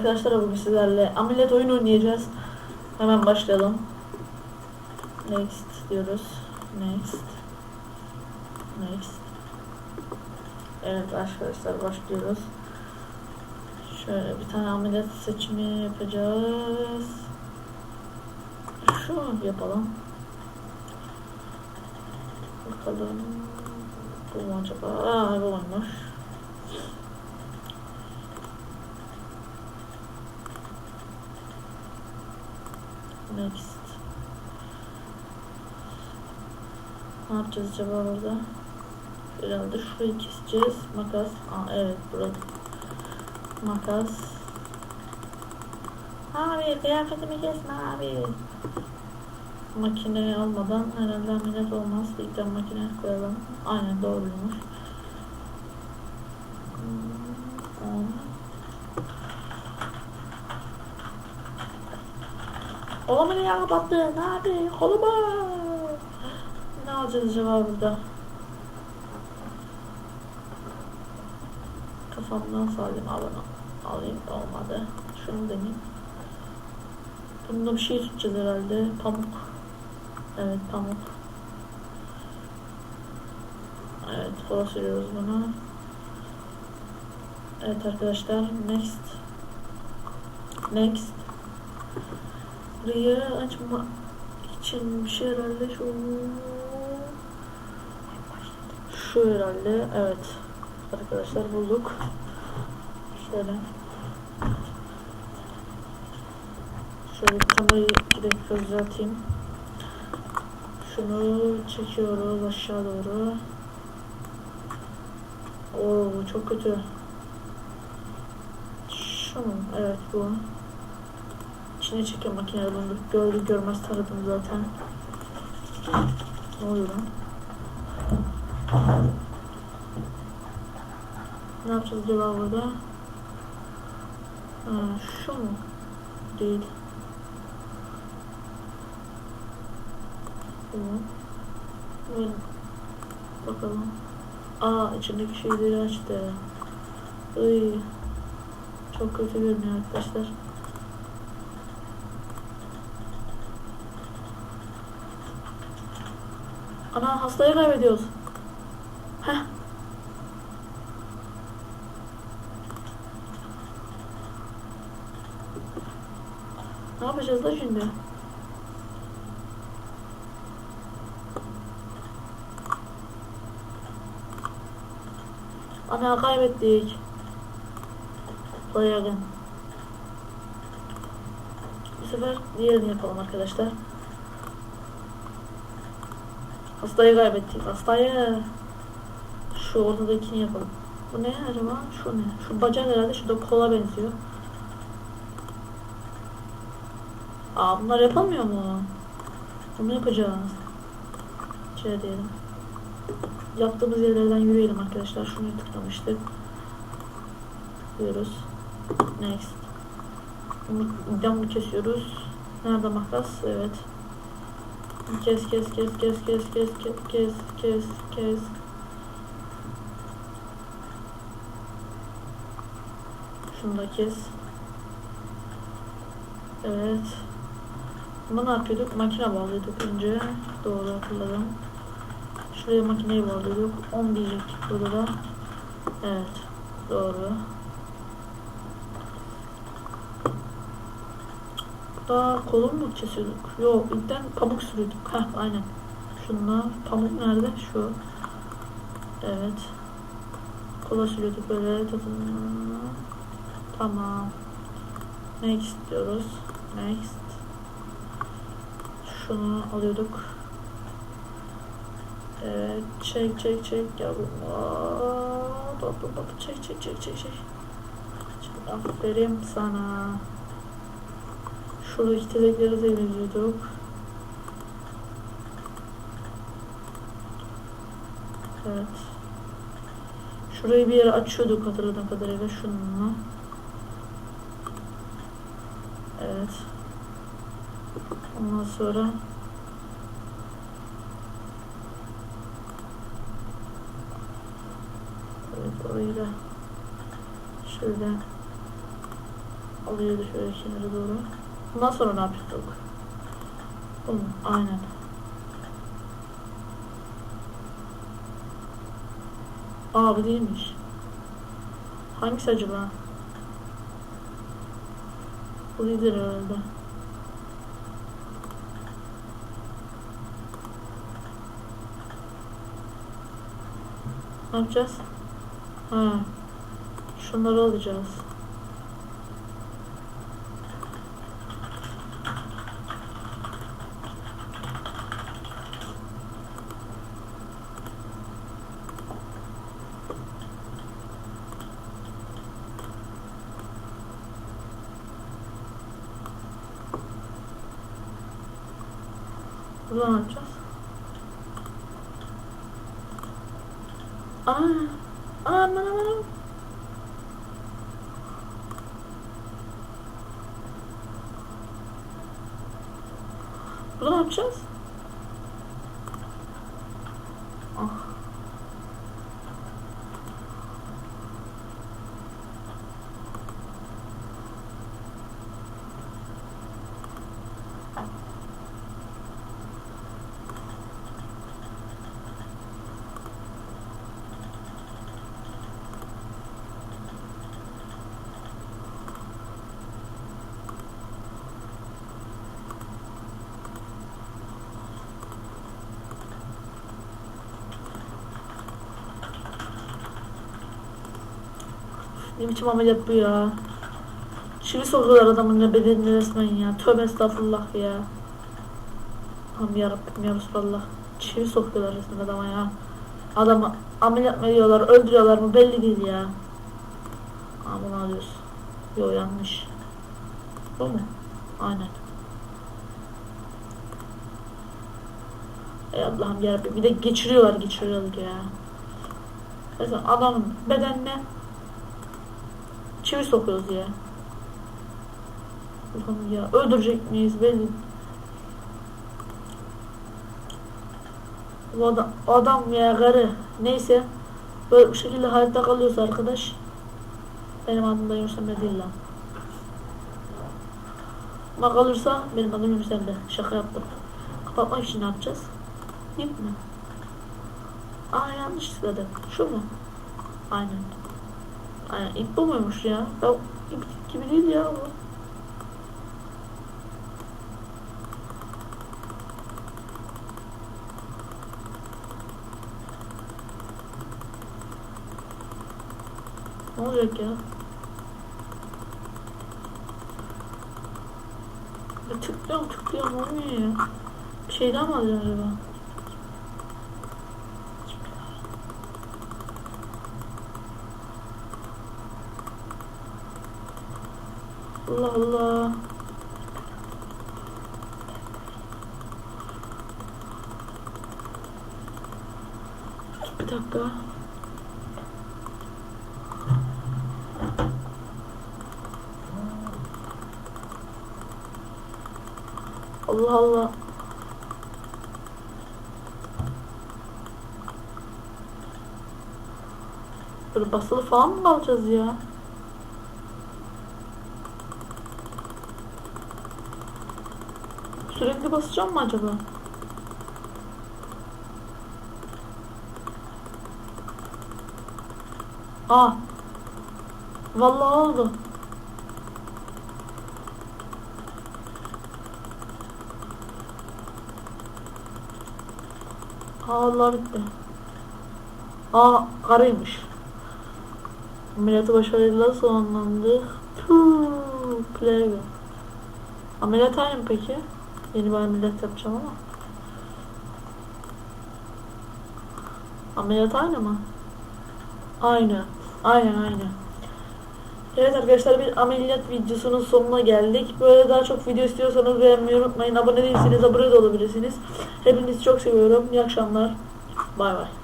Arkadaşlar bugün sizlerle ameliyat oyun oynayacağız. Hemen başlayalım. Next diyoruz. Next. Next. Evet arkadaşlar başlıyoruz. Şöyle bir tane ameliyat seçimi yapacağız. Şu yapalım. Bakalım. Bu mu acaba? Aa bu olmuş. Next. Ne yapacağız acaba burada? Herhalde şurayı keseceğiz. Makas. Aa evet burada. Makas. Abi kıyafetimi kesme abi. Makineyi almadan herhalde ameliyat olmaz. İlkten makine koyalım. Aynen doğruymuş. Kolumu niye kapattın abi? Kolumu. Ne alacağız acaba burada? Kafamdan salim alanı alayım olmadı. Şunu deneyeyim. Bunda bir şey tutacağız herhalde. Pamuk. Evet pamuk. Evet kola sürüyoruz bunu. Evet arkadaşlar next. Next. Burayı açma için bir şey herhalde şu şu herhalde evet. Arkadaşlar bulduk. Şöyle. Şöyle kamerayı direkt gözle atayım şunu çekiyoruz aşağı doğru. Oo çok kötü. Şu mu? evet bu İçine çekiyor makinede bunu gördü görmez taradım zaten. Ne oluyor lan? Ne yapacağız acaba burada? Ha, şu mu? Değil. Bu. Bakalım. Aa içindeki şeyleri açtı. Iy. Çok kötü görünüyor arkadaşlar. Ana hastayı kaybediyoruz. Heh. Ne yapacağız da şimdi? Ana kaybettik. Bayağı. Bu sefer diğerini yapalım arkadaşlar. Hastayı kaybettik. Hastayı. Şu ortadakini yapalım. Bu ne acaba? Şu ne? Şu bacak herhalde. Şu da kola benziyor. Aa bunlar yapamıyor mu? Bunu yapacağız. Şey diyelim. Yaptığımız yerlerden yürüyelim arkadaşlar. Şunu tıklamıştık. Tıklıyoruz. Next. Bunu camını kesiyoruz. Nerede makas? Evet. Kes kes kes kes kes kes kes kes kes kes. Şunu da kes. Evet. Bunu ne yapıyorduk? Makine bağlıyorduk önce. Doğru hatırladım. Şuraya makineyi bağlıyorduk. 10 diyecektik burada da. Evet. Doğru. Daha kolum mu kesiyorduk? Yok ilkten pamuk sürüyorduk. Heh aynen. Şunlar. Pamuk nerede? Şu. Evet. Kola sürüyorduk böyle. Tamam. Next diyoruz. Next. Şunu alıyorduk. Evet. Çek çek çek yavrum. Bak bak bak. Çek çek çek çek. Çek, Aferin sana. Şuradaki tezekleri de yüzüyorduk. Evet. Şurayı bir yere açıyorduk hatırladığım kadarıyla şununla. Evet. Ondan sonra Evet orayı da şöyle Alıyordu şöyle kenara doğru. Bundan sonra ne yapıyorduk? Bu mu? Aynen. Aa bu değilmiş. Hangisi acaba? Bu değildir herhalde. Ne yapacağız? Ha. Şunları alacağız. Burada ne yapacağız? Aa, aman aman. Burada ne yapacağız? Ah. Ne biçim ameliyat bu ya? Çivi sokuyorlar adamın ne bedenine resmen ya. Tövbe estağfurullah ya. Aman yarabbim ya Resulallah. Çivi sokuyorlar resmen adama ya. Adamı ameliyat mı ediyorlar, öldürüyorlar mı belli değil ya. Bunu alıyoruz. Yo yanlış. Bu mu? Aynen. Ey Allah'ım yarabbim bir de geçiriyorlar geçiriyorlar ya. Mesela adamın bedenine çivi sokuyoruz ya. Allah'ım ya öldürecek miyiz belli. Bu adam, adam ya karı neyse böyle bu şekilde hayatta kalıyoruz arkadaş. Benim adım da Yunus Emre değil lan. Ama kalırsa benim adım Emre. Şaka yaptım. Kapatmak için ne yapacağız? İp mi? Aa yanlış tıkladım. Şu mu? Aynen. Aynen ip bu muymuş ya? Ya ip gibi değil ya bu. Ne olacak? Ya tıklıyorum tıklıyorum olmuyor ya. Bir şeyden mi alacağım acaba? Allah Allah. Bir dakika. Allah Allah. Böyle basılı falan mı kalacağız ya? Sürekli basacağım mı acaba? Aa. Vallahi oldu. Allah bitti. Aa karıymış. Ameliyatı başarıyla sonlandı. Puuu. Play Ameliyat aynı mı peki? Yeni bir ameliyat yapacağım ama. Ameliyat aynı mı? Aynı. Aynen aynı. Evet arkadaşlar bir ameliyat videosunun sonuna geldik. Böyle daha çok video istiyorsanız beğenmeyi unutmayın. Abone değilseniz abone de olabilirsiniz. Hepinizi çok seviyorum. İyi akşamlar. Bay bay.